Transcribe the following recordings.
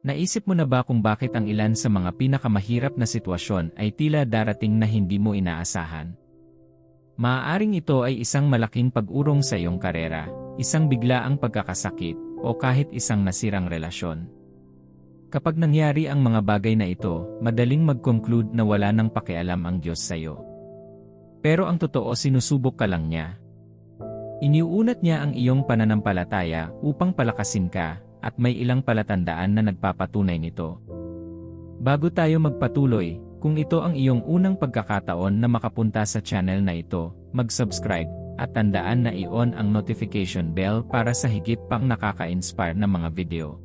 Naisip mo na ba kung bakit ang ilan sa mga pinakamahirap na sitwasyon ay tila darating na hindi mo inaasahan? Maaaring ito ay isang malaking pag-urong sa iyong karera, isang biglaang pagkakasakit, o kahit isang nasirang relasyon. Kapag nangyari ang mga bagay na ito, madaling mag-conclude na wala nang pakialam ang Diyos sa iyo. Pero ang totoo sinusubok ka lang niya. Iniuunat niya ang iyong pananampalataya upang palakasin ka, at may ilang palatandaan na nagpapatunay nito. Bago tayo magpatuloy, kung ito ang iyong unang pagkakataon na makapunta sa channel na ito, mag-subscribe at tandaan na i-on ang notification bell para sa higit pang nakaka-inspire na mga video.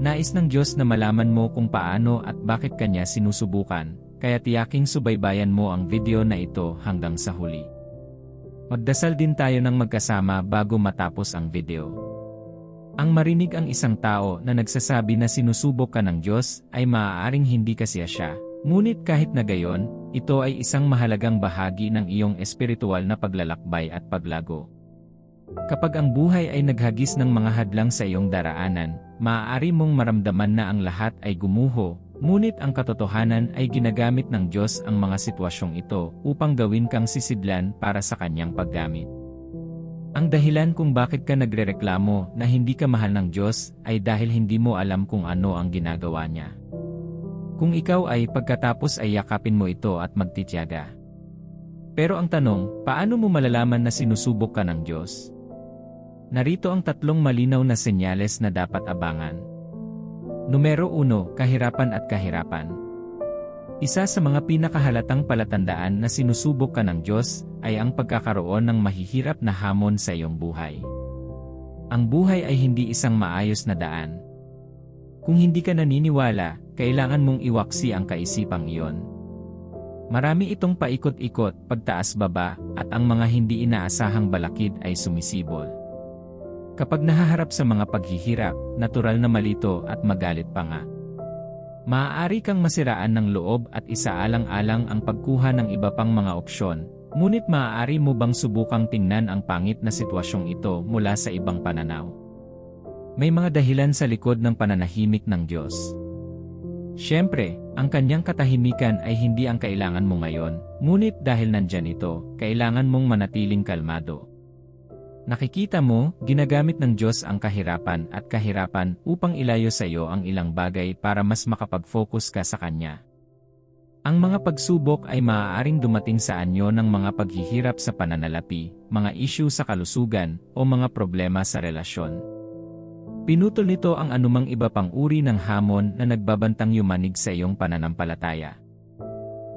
Nais ng Diyos na malaman mo kung paano at bakit Kanya sinusubukan, kaya tiyaking subaybayan mo ang video na ito hanggang sa huli. Magdasal din tayo ng magkasama bago matapos ang video. Ang marinig ang isang tao na nagsasabi na sinusubok ka ng Diyos ay maaaring hindi kasi siya. Ngunit kahit na gayon, ito ay isang mahalagang bahagi ng iyong espiritual na paglalakbay at paglago. Kapag ang buhay ay naghagis ng mga hadlang sa iyong daraanan, maaari mong maramdaman na ang lahat ay gumuho, ngunit ang katotohanan ay ginagamit ng Diyos ang mga sitwasyong ito upang gawin kang sisidlan para sa kanyang paggamit. Ang dahilan kung bakit ka nagrereklamo na hindi ka mahal ng Diyos ay dahil hindi mo alam kung ano ang ginagawa niya. Kung ikaw ay pagkatapos ay yakapin mo ito at magtitiyaga. Pero ang tanong, paano mo malalaman na sinusubok ka ng Diyos? Narito ang tatlong malinaw na senyales na dapat abangan. Numero 1, kahirapan at kahirapan. Isa sa mga pinakahalatang palatandaan na sinusubok ka ng Diyos ay ang pagkakaroon ng mahihirap na hamon sa iyong buhay. Ang buhay ay hindi isang maayos na daan. Kung hindi ka naniniwala, kailangan mong iwaksi ang kaisipang iyon. Marami itong paikot-ikot, pagtaas-baba, at ang mga hindi inaasahang balakid ay sumisibol. Kapag nahaharap sa mga paghihirap, natural na malito at magalit pa nga. Maaari kang masiraan ng loob at isaalang-alang ang pagkuha ng iba pang mga opsyon, ngunit maaari mo bang subukang tingnan ang pangit na sitwasyong ito mula sa ibang pananaw? May mga dahilan sa likod ng pananahimik ng Diyos. Siyempre, ang kanyang katahimikan ay hindi ang kailangan mo ngayon, ngunit dahil nandyan ito, kailangan mong manatiling kalmado. Nakikita mo, ginagamit ng Diyos ang kahirapan at kahirapan upang ilayo sa iyo ang ilang bagay para mas makapag-focus ka sa Kanya. Ang mga pagsubok ay maaaring dumating sa anyo ng mga paghihirap sa pananalapi, mga issue sa kalusugan, o mga problema sa relasyon. Pinutol nito ang anumang iba pang uri ng hamon na nagbabantang yumanig sa iyong pananampalataya.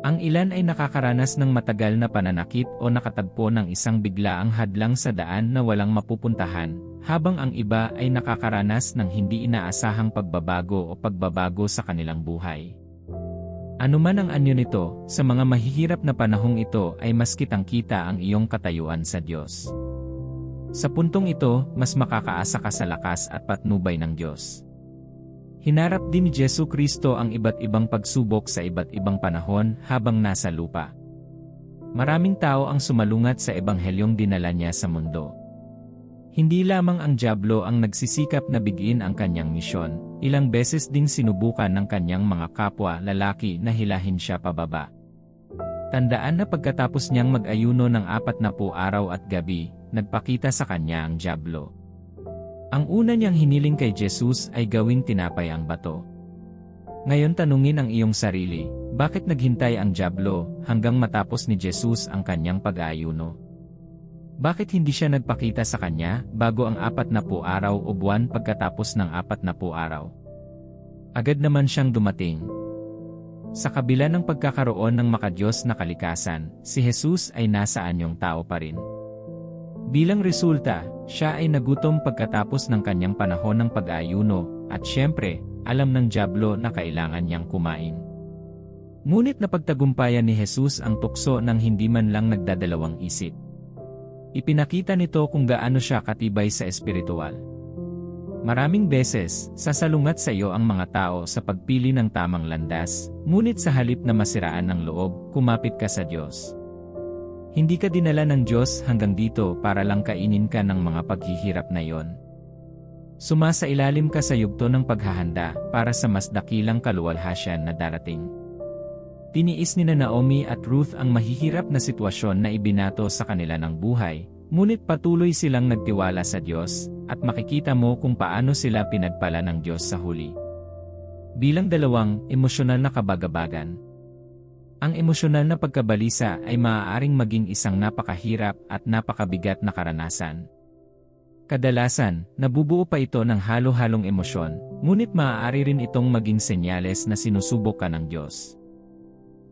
Ang ilan ay nakakaranas ng matagal na pananakit o nakatagpo ng isang biglaang hadlang sa daan na walang mapupuntahan, habang ang iba ay nakakaranas ng hindi inaasahang pagbabago o pagbabago sa kanilang buhay. Ano man ang anyo nito, sa mga mahihirap na panahong ito ay mas kitang-kita ang iyong katayuan sa Diyos. Sa puntong ito, mas makakaasa ka sa lakas at patnubay ng Diyos. Hinarap din ni Jesu Kristo ang iba't ibang pagsubok sa iba't ibang panahon habang nasa lupa. Maraming tao ang sumalungat sa ebanghelyong dinala niya sa mundo. Hindi lamang ang Diablo ang nagsisikap na bigin ang kanyang misyon, ilang beses ding sinubukan ng kanyang mga kapwa lalaki na hilahin siya pababa. Tandaan na pagkatapos niyang mag-ayuno ng apat na po araw at gabi, nagpakita sa kanya ang Diablo. Ang una niyang hiniling kay Jesus ay gawing tinapay ang bato. Ngayon tanungin ang iyong sarili, bakit naghintay ang Diablo hanggang matapos ni Jesus ang kanyang pag-aayuno? Bakit hindi siya nagpakita sa kanya bago ang apat na po araw o buwan pagkatapos ng apat na po araw? Agad naman siyang dumating. Sa kabila ng pagkakaroon ng makadiyos na kalikasan, si Jesus ay nasa anyong tao pa rin. Bilang resulta, siya ay nagutom pagkatapos ng kanyang panahon ng pag-aayuno, at siyempre, alam ng Diablo na kailangan niyang kumain. Ngunit napagtagumpayan ni Jesus ang tukso ng hindi man lang nagdadalawang isip. Ipinakita nito kung gaano siya katibay sa espiritual. Maraming beses, sasalungat sa iyo ang mga tao sa pagpili ng tamang landas, ngunit sa halip na masiraan ng loob, kumapit ka sa Diyos. Hindi ka dinala ng Diyos hanggang dito para lang kainin ka ng mga paghihirap na yon. Sumasa ilalim ka sa yugto ng paghahanda para sa mas dakilang kaluwalhasyan na darating. Tiniis ni na Naomi at Ruth ang mahihirap na sitwasyon na ibinato sa kanila ng buhay, ngunit patuloy silang nagtiwala sa Diyos, at makikita mo kung paano sila pinagpala ng Diyos sa huli. Bilang dalawang emosyonal na kabagabagan. Ang emosyonal na pagkabalisa ay maaaring maging isang napakahirap at napakabigat na karanasan. Kadalasan, nabubuo pa ito ng halo-halong emosyon, ngunit maaari rin itong maging senyales na sinusubok ka ng Diyos.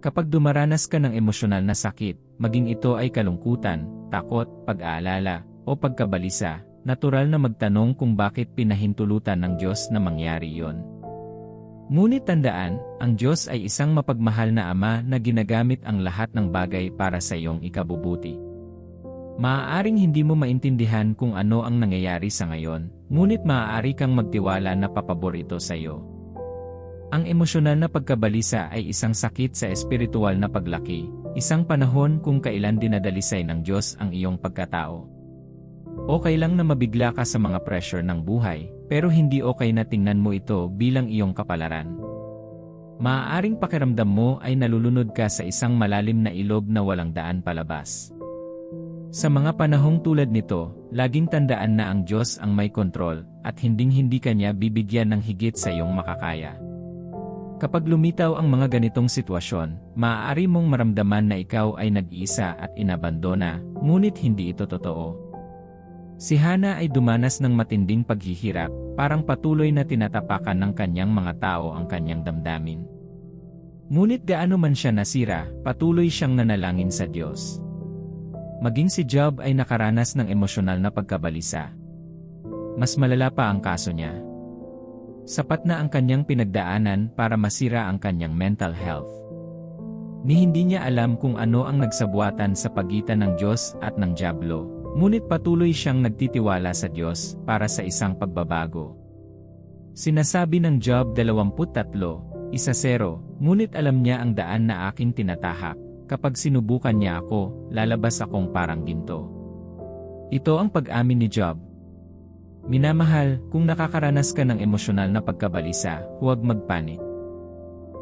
Kapag dumaranas ka ng emosyonal na sakit, maging ito ay kalungkutan, takot, pag-aalala, o pagkabalisa, natural na magtanong kung bakit pinahintulutan ng Diyos na mangyari iyon. Ngunit tandaan, ang Diyos ay isang mapagmahal na Ama na ginagamit ang lahat ng bagay para sa iyong ikabubuti. Maaaring hindi mo maintindihan kung ano ang nangyayari sa ngayon, ngunit maaari kang magtiwala na papabor ito sa iyo. Ang emosyonal na pagkabalisa ay isang sakit sa espiritual na paglaki, isang panahon kung kailan dinadalisay ng Diyos ang iyong pagkatao. Okay lang na mabigla ka sa mga pressure ng buhay, pero hindi okay na tingnan mo ito bilang iyong kapalaran. Maaaring pakiramdam mo ay nalulunod ka sa isang malalim na ilog na walang daan palabas. Sa mga panahong tulad nito, laging tandaan na ang Diyos ang may kontrol at hinding-hindi kanya bibigyan ng higit sa iyong makakaya. Kapag lumitaw ang mga ganitong sitwasyon, maaari mong maramdaman na ikaw ay nag-iisa at inabandona, ngunit hindi ito totoo. Si Hana ay dumanas ng matinding paghihirap, parang patuloy na tinatapakan ng kanyang mga tao ang kanyang damdamin. Ngunit gaano man siya nasira, patuloy siyang nanalangin sa Diyos. Maging si Job ay nakaranas ng emosyonal na pagkabalisa. Mas malala pa ang kaso niya. Sapat na ang kanyang pinagdaanan para masira ang kanyang mental health. Ni hindi niya alam kung ano ang nagsabuatan sa pagitan ng Diyos at ng Diablo, ngunit patuloy siyang nagtitiwala sa Diyos para sa isang pagbabago. Sinasabi ng Job 23, isa zero, ngunit alam niya ang daan na aking tinatahak, kapag sinubukan niya ako, lalabas akong parang ginto. Ito ang pag-amin ni Job. Minamahal, kung nakakaranas ka ng emosyonal na pagkabalisa, huwag magpanik.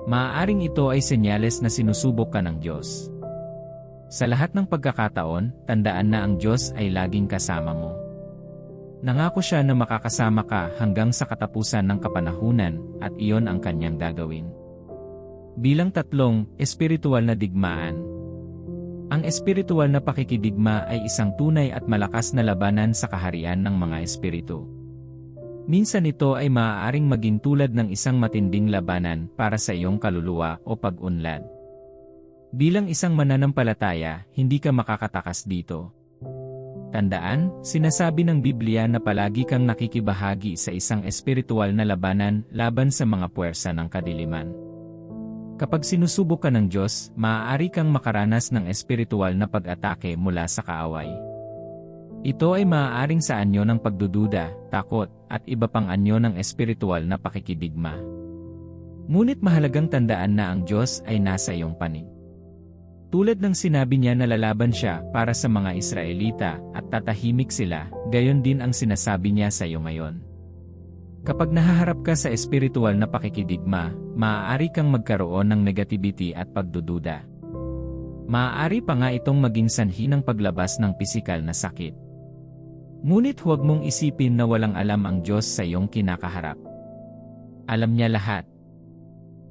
Maaaring ito ay senyales na sinusubok ka ng Diyos. Sa lahat ng pagkakataon, tandaan na ang Diyos ay laging kasama mo. Nangako siya na makakasama ka hanggang sa katapusan ng kapanahunan at iyon ang kanyang gagawin. Bilang tatlong, espiritual na digmaan. Ang espiritual na pakikidigma ay isang tunay at malakas na labanan sa kaharian ng mga espiritu. Minsan ito ay maaaring maging tulad ng isang matinding labanan para sa iyong kaluluwa o pag-unlad. Bilang isang mananampalataya, hindi ka makakatakas dito. Tandaan, sinasabi ng Biblia na palagi kang nakikibahagi sa isang espiritual na labanan laban sa mga puwersa ng kadiliman. Kapag sinusubok ka ng Diyos, maaari kang makaranas ng espiritual na pag-atake mula sa kaaway. Ito ay maaaring sa anyo ng pagdududa, takot, at iba pang anyo ng espiritual na pakikidigma. Ngunit mahalagang tandaan na ang Diyos ay nasa iyong panig. Tulad ng sinabi niya na lalaban siya para sa mga Israelita at tatahimik sila, gayon din ang sinasabi niya sa iyo ngayon. Kapag nahaharap ka sa espiritual na pakikidigma, maaari kang magkaroon ng negativity at pagdududa. Maaari pa nga itong maging sanhi ng paglabas ng pisikal na sakit. Ngunit huwag mong isipin na walang alam ang Diyos sa iyong kinakaharap. Alam niya lahat.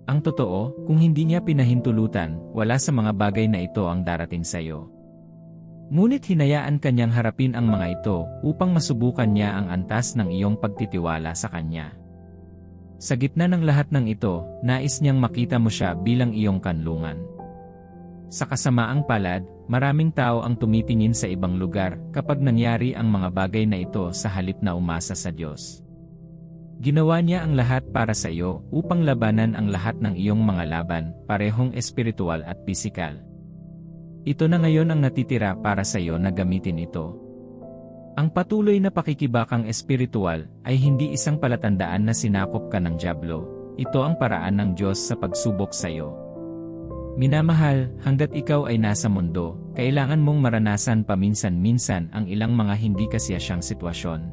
Ang totoo, kung hindi niya pinahintulutan, wala sa mga bagay na ito ang darating sa iyo. Ngunit hinayaan kanyang harapin ang mga ito upang masubukan niya ang antas ng iyong pagtitiwala sa kanya. Sa gitna ng lahat ng ito, nais niyang makita mo siya bilang iyong kanlungan. Sa kasamaang palad, maraming tao ang tumitingin sa ibang lugar kapag nangyari ang mga bagay na ito sa halip na umasa sa Diyos. Ginawa niya ang lahat para sa iyo upang labanan ang lahat ng iyong mga laban, parehong espiritual at pisikal. Ito na ngayon ang natitira para sa iyo na gamitin ito. Ang patuloy na pakikibakang espiritual ay hindi isang palatandaan na sinakop ka ng Diablo. Ito ang paraan ng Diyos sa pagsubok sa iyo. Minamahal, hanggat ikaw ay nasa mundo, kailangan mong maranasan paminsan-minsan ang ilang mga hindi kasiyasyang sitwasyon.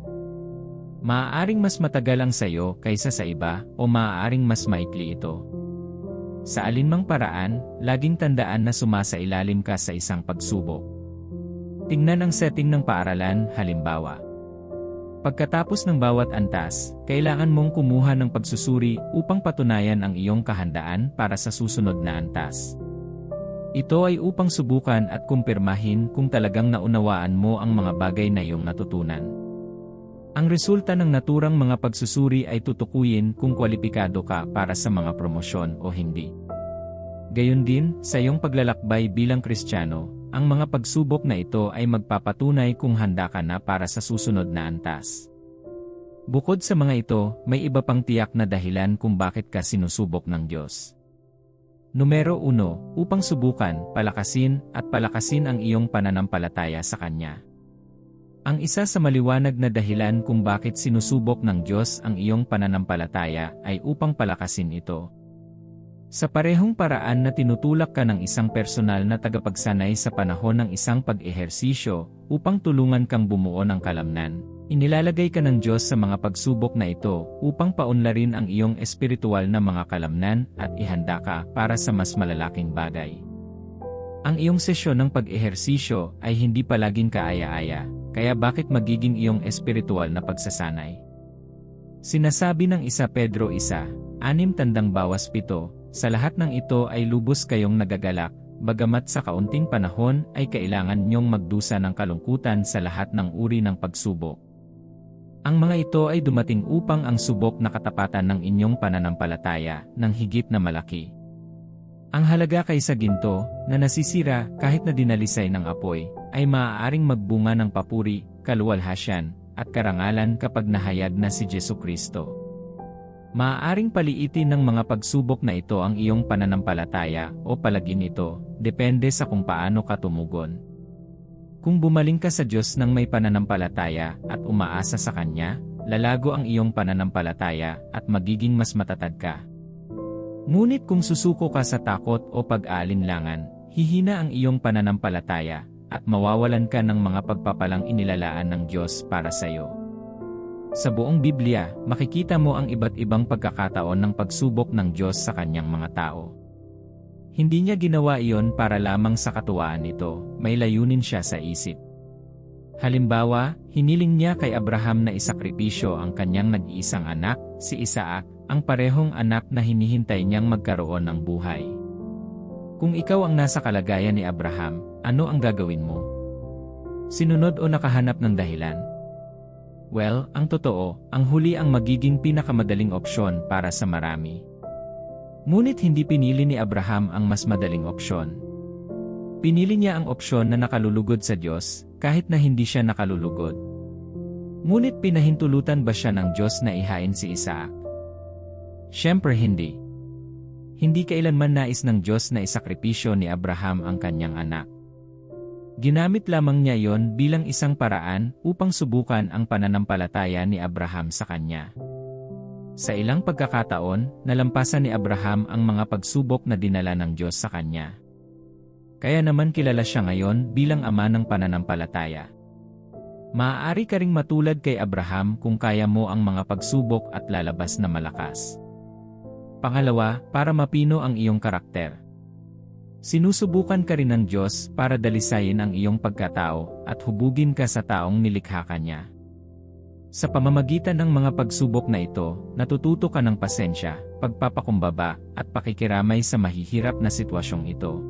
Maaaring mas matagal ang sayo kaysa sa iba o maaaring mas maikli ito. Sa alinmang paraan, laging tandaan na sumasailalim ka sa isang pagsubok. Tingnan ang setting ng paaralan, halimbawa. Pagkatapos ng bawat antas, kailangan mong kumuha ng pagsusuri upang patunayan ang iyong kahandaan para sa susunod na antas. Ito ay upang subukan at kumpirmahin kung talagang naunawaan mo ang mga bagay na iyong natutunan. Ang resulta ng naturang mga pagsusuri ay tutukuyin kung kwalipikado ka para sa mga promosyon o hindi. Gayon din, sa iyong paglalakbay bilang Kristiyano, ang mga pagsubok na ito ay magpapatunay kung handa ka na para sa susunod na antas. Bukod sa mga ito, may iba pang tiyak na dahilan kung bakit ka sinusubok ng Diyos. Numero 1, upang subukan, palakasin, at palakasin ang iyong pananampalataya sa Kanya. Ang isa sa maliwanag na dahilan kung bakit sinusubok ng Diyos ang iyong pananampalataya ay upang palakasin ito. Sa parehong paraan na tinutulak ka ng isang personal na tagapagsanay sa panahon ng isang pag-ehersisyo upang tulungan kang bumuo ng kalamnan, inilalagay ka ng Diyos sa mga pagsubok na ito upang paunlarin ang iyong espiritual na mga kalamnan at ihanda ka para sa mas malalaking bagay. Ang iyong sesyon ng pag-ehersisyo ay hindi palaging kaaya-aya, kaya bakit magiging iyong espiritual na pagsasanay? Sinasabi ng isa Pedro isa, anim tandang bawas pito, sa lahat ng ito ay lubos kayong nagagalak, bagamat sa kaunting panahon ay kailangan niyong magdusa ng kalungkutan sa lahat ng uri ng pagsubok. Ang mga ito ay dumating upang ang subok na katapatan ng inyong pananampalataya ng higit na malaki. Ang halaga kaysa ginto, na nasisira kahit na dinalisay ng apoy, ay maaaring magbunga ng papuri, kaluwalhasyan, at karangalan kapag nahayag na si Jesu Kristo. Maaaring paliitin ng mga pagsubok na ito ang iyong pananampalataya o palagin ito, depende sa kung paano ka tumugon. Kung bumaling ka sa Diyos ng may pananampalataya at umaasa sa Kanya, lalago ang iyong pananampalataya at magiging mas matatag ka. Ngunit kung susuko ka sa takot o pag-aalinlangan, hihina ang iyong pananampalataya, at mawawalan ka ng mga pagpapalang inilalaan ng Diyos para sa iyo. Sa buong Biblia, makikita mo ang iba't ibang pagkakataon ng pagsubok ng Diyos sa kanyang mga tao. Hindi niya ginawa iyon para lamang sa katuwaan nito, may layunin siya sa isip. Halimbawa, hiniling niya kay Abraham na isakripisyo ang kanyang nag-iisang anak, si Isaac, ang parehong anak na hinihintay niyang magkaroon ng buhay. Kung ikaw ang nasa kalagayan ni Abraham, ano ang gagawin mo? Sinunod o nakahanap ng dahilan? Well, ang totoo, ang huli ang magiging pinakamadaling opsyon para sa marami. Ngunit hindi pinili ni Abraham ang mas madaling opsyon. Pinili niya ang opsyon na nakalulugod sa Diyos, kahit na hindi siya nakalulugod. Ngunit pinahintulutan ba siya ng Diyos na ihain si Isaac? Siyempre hindi. Hindi kailanman nais ng Diyos na isakripisyo ni Abraham ang kanyang anak. Ginamit lamang niya yon bilang isang paraan upang subukan ang pananampalataya ni Abraham sa kanya. Sa ilang pagkakataon, nalampasan ni Abraham ang mga pagsubok na dinala ng Diyos sa kanya. Kaya naman kilala siya ngayon bilang ama ng pananampalataya. Maaari ka ring matulad kay Abraham kung kaya mo ang mga pagsubok at lalabas na malakas. Pangalawa, para mapino ang iyong karakter. Sinusubukan ka rin ng Diyos para dalisayin ang iyong pagkatao at hubugin ka sa taong nilikha ka niya. Sa pamamagitan ng mga pagsubok na ito, natututo ka ng pasensya, pagpapakumbaba, at pakikiramay sa mahihirap na sitwasyong ito.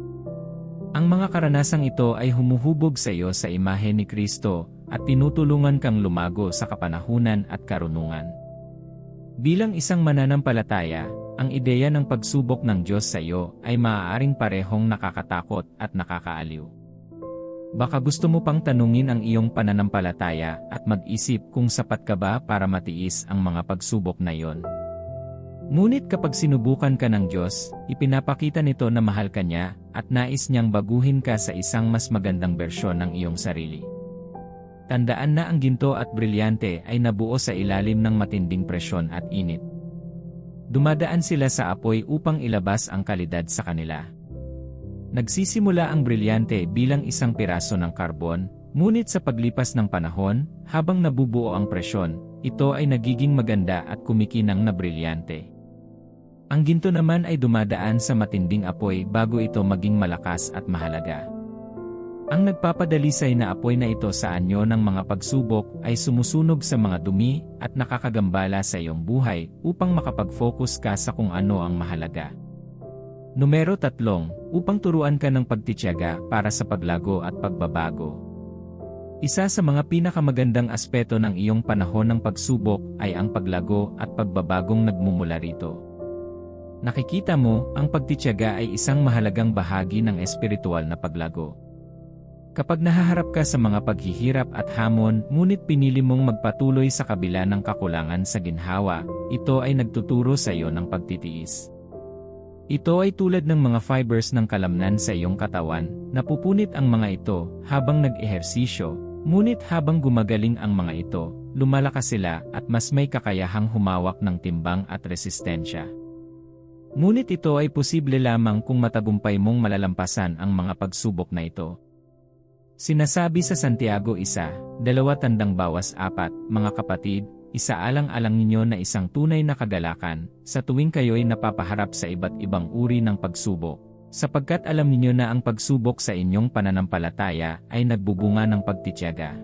Ang mga karanasang ito ay humuhubog sa iyo sa imahe ni Kristo at tinutulungan kang lumago sa kapanahunan at karunungan. Bilang isang mananampalataya, ang ideya ng pagsubok ng Diyos sa iyo ay maaaring parehong nakakatakot at nakakaaliw. Baka gusto mo pang tanungin ang iyong pananampalataya at mag-isip kung sapat ka ba para matiis ang mga pagsubok na iyon. Ngunit kapag sinubukan ka ng Diyos, ipinapakita nito na mahal ka niya at nais niyang baguhin ka sa isang mas magandang bersyon ng iyong sarili. Tandaan na ang ginto at brilyante ay nabuo sa ilalim ng matinding presyon at init. Dumadaan sila sa apoy upang ilabas ang kalidad sa kanila. Nagsisimula ang brilyante bilang isang piraso ng karbon, ngunit sa paglipas ng panahon, habang nabubuo ang presyon, ito ay nagiging maganda at kumikinang na brilyante. Ang ginto naman ay dumadaan sa matinding apoy bago ito maging malakas at mahalaga. Ang nagpapadalisay na apoy na ito sa anyo ng mga pagsubok ay sumusunog sa mga dumi at nakakagambala sa iyong buhay upang makapag-focus ka sa kung ano ang mahalaga. Numero tatlong, upang turuan ka ng pagtityaga para sa paglago at pagbabago. Isa sa mga pinakamagandang aspeto ng iyong panahon ng pagsubok ay ang paglago at pagbabagong nagmumula rito. Nakikita mo, ang pagtityaga ay isang mahalagang bahagi ng espiritual na paglago. Kapag nahaharap ka sa mga paghihirap at hamon, ngunit pinili mong magpatuloy sa kabila ng kakulangan sa ginhawa, ito ay nagtuturo sa iyo ng pagtitiis. Ito ay tulad ng mga fibers ng kalamnan sa iyong katawan, napupunit ang mga ito habang nag-ehersisyo, ngunit habang gumagaling ang mga ito, lumalakas sila at mas may kakayahang humawak ng timbang at resistensya. Ngunit ito ay posible lamang kung matagumpay mong malalampasan ang mga pagsubok na ito. Sinasabi sa Santiago isa, dalawa tandang bawas apat, mga kapatid, isaalang-alang ninyo na isang tunay na kagalakan, sa tuwing kayo'y napapaharap sa iba't ibang uri ng pagsubok, sapagkat alam ninyo na ang pagsubok sa inyong pananampalataya ay nagbubunga ng pagtityaga.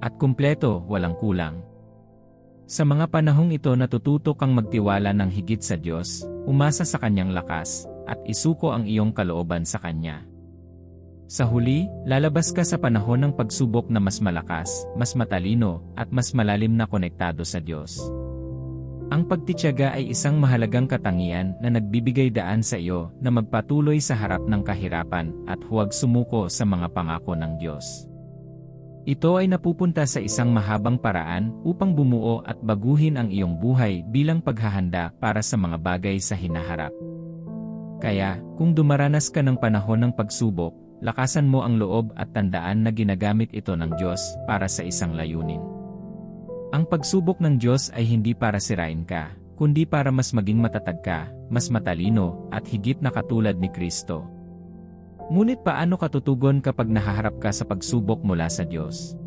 At kumpleto, walang kulang. Sa mga panahong ito natututo kang magtiwala ng higit sa Diyos, umasa sa Kanyang lakas, at isuko ang iyong kalooban sa Kanya. Sa huli, lalabas ka sa panahon ng pagsubok na mas malakas, mas matalino, at mas malalim na konektado sa Diyos. Ang pagtityaga ay isang mahalagang katangian na nagbibigay daan sa iyo na magpatuloy sa harap ng kahirapan at huwag sumuko sa mga pangako ng Diyos. Ito ay napupunta sa isang mahabang paraan upang bumuo at baguhin ang iyong buhay bilang paghahanda para sa mga bagay sa hinaharap. Kaya, kung dumaranas ka ng panahon ng pagsubok, lakasan mo ang loob at tandaan na ginagamit ito ng Diyos para sa isang layunin. Ang pagsubok ng Diyos ay hindi para sirain ka, kundi para mas maging matatag ka, mas matalino, at higit na katulad ni Kristo. Ngunit paano katutugon kapag nahaharap ka sa pagsubok mula sa Diyos?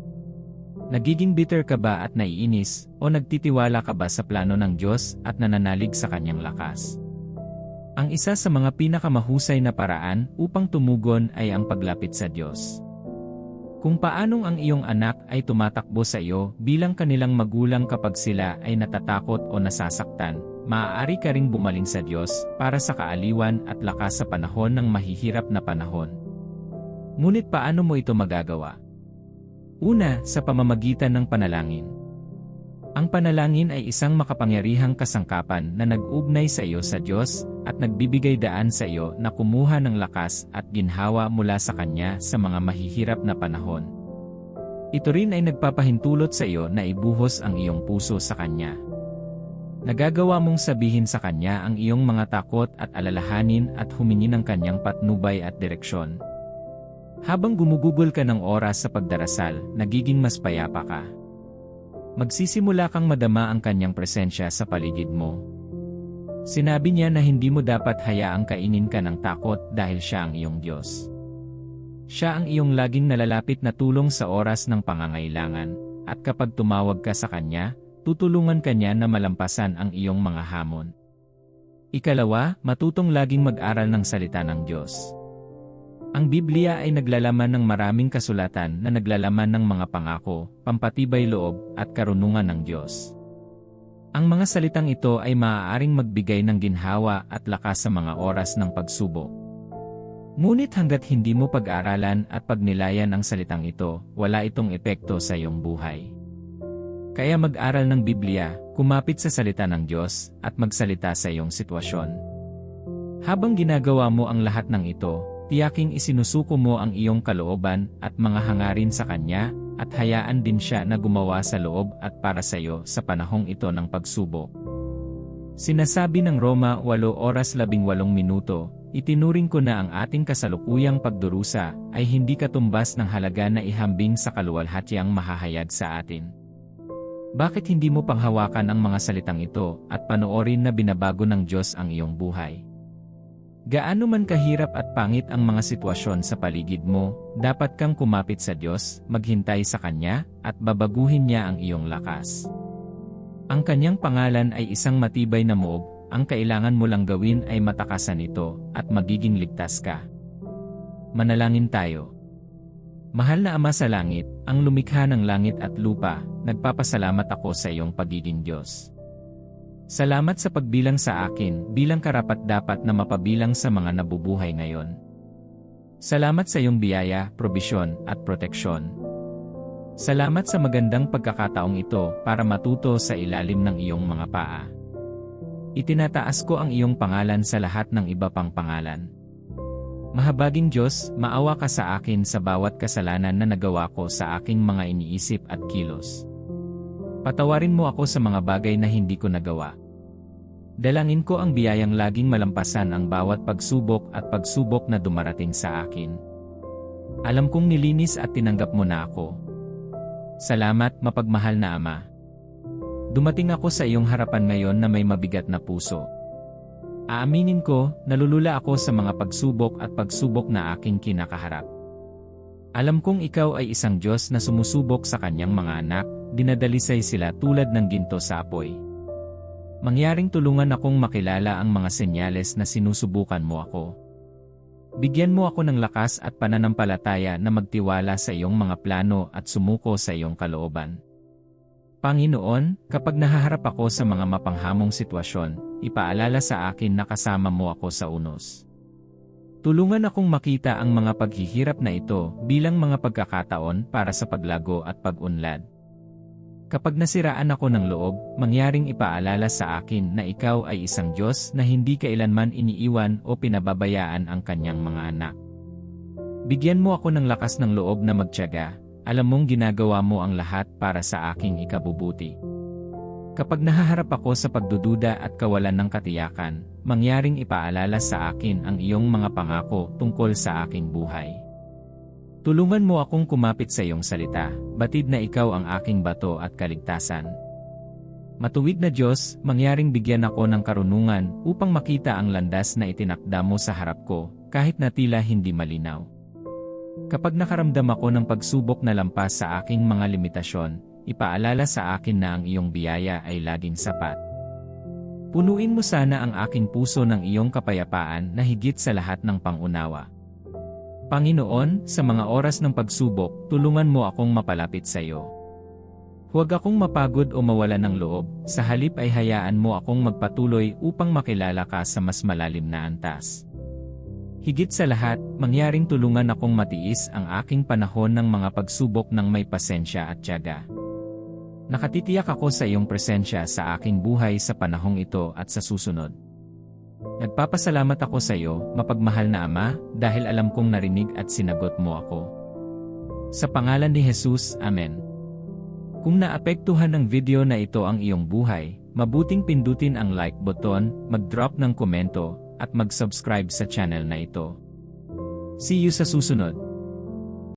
Nagiging bitter ka ba at naiinis, o nagtitiwala ka ba sa plano ng Diyos at nananalig sa kanyang lakas? Ang isa sa mga pinakamahusay na paraan upang tumugon ay ang paglapit sa Diyos. Kung paanong ang iyong anak ay tumatakbo sa iyo bilang kanilang magulang kapag sila ay natatakot o nasasaktan, maaari ka ring bumaling sa Diyos para sa kaaliwan at lakas sa panahon ng mahihirap na panahon. Ngunit paano mo ito magagawa? Una, sa pamamagitan ng panalangin. Ang panalangin ay isang makapangyarihang kasangkapan na nag-ugnay sa iyo sa Diyos at nagbibigay daan sa iyo na kumuha ng lakas at ginhawa mula sa Kanya sa mga mahihirap na panahon. Ito rin ay nagpapahintulot sa iyo na ibuhos ang iyong puso sa Kanya. Nagagawa mong sabihin sa Kanya ang iyong mga takot at alalahanin at humingi ng Kanyang patnubay at direksyon. Habang gumugugol ka ng oras sa pagdarasal, nagiging mas payapa ka. Magsisimula kang madama ang kanyang presensya sa paligid mo. Sinabi niya na hindi mo dapat hayaang kainin ka ng takot dahil siya ang iyong Diyos. Siya ang iyong laging nalalapit na tulong sa oras ng pangangailangan, at kapag tumawag ka sa Kanya, tutulungan ka niya na malampasan ang iyong mga hamon. Ikalawa, matutong laging mag-aral ng salita ng Diyos. Ang Biblia ay naglalaman ng maraming kasulatan na naglalaman ng mga pangako, pampatibay loob, at karunungan ng Diyos. Ang mga salitang ito ay maaaring magbigay ng ginhawa at lakas sa mga oras ng pagsubok. Ngunit hanggat hindi mo pag-aralan at pagnilayan ang salitang ito, wala itong epekto sa iyong buhay. Kaya mag-aral ng Biblia, kumapit sa salita ng Diyos, at magsalita sa iyong sitwasyon. Habang ginagawa mo ang lahat ng ito, Tiyaking isinusuko mo ang iyong kalooban at mga hangarin sa Kanya, at hayaan din siya na gumawa sa loob at para sa iyo sa panahong ito ng pagsubok. Sinasabi ng Roma 8 oras 18 minuto, itinuring ko na ang ating kasalukuyang pagdurusa ay hindi katumbas ng halaga na ihambing sa kaluwalhatyang mahahayag sa atin. Bakit hindi mo panghawakan ang mga salitang ito at panoorin na binabago ng Diyos ang iyong buhay? Gaano man kahirap at pangit ang mga sitwasyon sa paligid mo, dapat kang kumapit sa Diyos, maghintay sa Kanya, at babaguhin niya ang iyong lakas. Ang kanyang pangalan ay isang matibay na moob, ang kailangan mo lang gawin ay matakasan ito, at magiging ligtas ka. Manalangin tayo. Mahal na Ama sa langit, ang lumikha ng langit at lupa, nagpapasalamat ako sa iyong pagiging Diyos. Salamat sa pagbilang sa akin bilang karapat-dapat na mapabilang sa mga nabubuhay ngayon. Salamat sa iyong biyaya, probisyon, at proteksyon. Salamat sa magandang pagkakataong ito para matuto sa ilalim ng iyong mga paa. Itinataas ko ang iyong pangalan sa lahat ng iba pang pangalan. Mahabaging Diyos, maawa ka sa akin sa bawat kasalanan na nagawa ko sa aking mga iniisip at kilos. Patawarin mo ako sa mga bagay na hindi ko nagawa. Dalangin ko ang biyayang laging malampasan ang bawat pagsubok at pagsubok na dumarating sa akin. Alam kong nilinis at tinanggap mo na ako. Salamat, mapagmahal na Ama. Dumating ako sa iyong harapan ngayon na may mabigat na puso. Aaminin ko, nalulula ako sa mga pagsubok at pagsubok na aking kinakaharap. Alam kong ikaw ay isang Diyos na sumusubok sa kanyang mga anak, dinadalisay sila tulad ng ginto sa apoy. Mangyaring tulungan akong makilala ang mga senyales na sinusubukan mo ako. Bigyan mo ako ng lakas at pananampalataya na magtiwala sa iyong mga plano at sumuko sa iyong kalooban. Panginoon, kapag nahaharap ako sa mga mapanghamong sitwasyon, ipaalala sa akin na kasama mo ako sa unos. Tulungan akong makita ang mga paghihirap na ito bilang mga pagkakataon para sa paglago at pag-unlad. Kapag nasiraan ako ng loob, mangyaring ipaalala sa akin na ikaw ay isang Diyos na hindi kailanman iniiwan o pinababayaan ang kanyang mga anak. Bigyan mo ako ng lakas ng loob na magtiyaga, alam mong ginagawa mo ang lahat para sa aking ikabubuti. Kapag nahaharap ako sa pagdududa at kawalan ng katiyakan, mangyaring ipaalala sa akin ang iyong mga pangako tungkol sa aking buhay. Tulungan mo akong kumapit sa iyong salita, batid na ikaw ang aking bato at kaligtasan. Matuwid na Diyos, mangyaring bigyan ako ng karunungan upang makita ang landas na itinakda mo sa harap ko, kahit na tila hindi malinaw. Kapag nakaramdam ako ng pagsubok na lampas sa aking mga limitasyon, ipaalala sa akin na ang iyong biyaya ay laging sapat. Punuin mo sana ang aking puso ng iyong kapayapaan na higit sa lahat ng pangunawa. Panginoon, sa mga oras ng pagsubok, tulungan mo akong mapalapit sa iyo. Huwag akong mapagod o mawala ng loob, sa halip ay hayaan mo akong magpatuloy upang makilala ka sa mas malalim na antas. Higit sa lahat, mangyaring tulungan akong matiis ang aking panahon ng mga pagsubok ng may pasensya at tiyaga. Nakatitiyak ako sa iyong presensya sa aking buhay sa panahong ito at sa susunod. Nagpapasalamat ako sa iyo, mapagmahal na Ama, dahil alam kong narinig at sinagot mo ako. Sa pangalan ni Jesus, Amen. Kung naapektuhan ng video na ito ang iyong buhay, mabuting pindutin ang like button, mag-drop ng komento, at mag-subscribe sa channel na ito. See you sa susunod.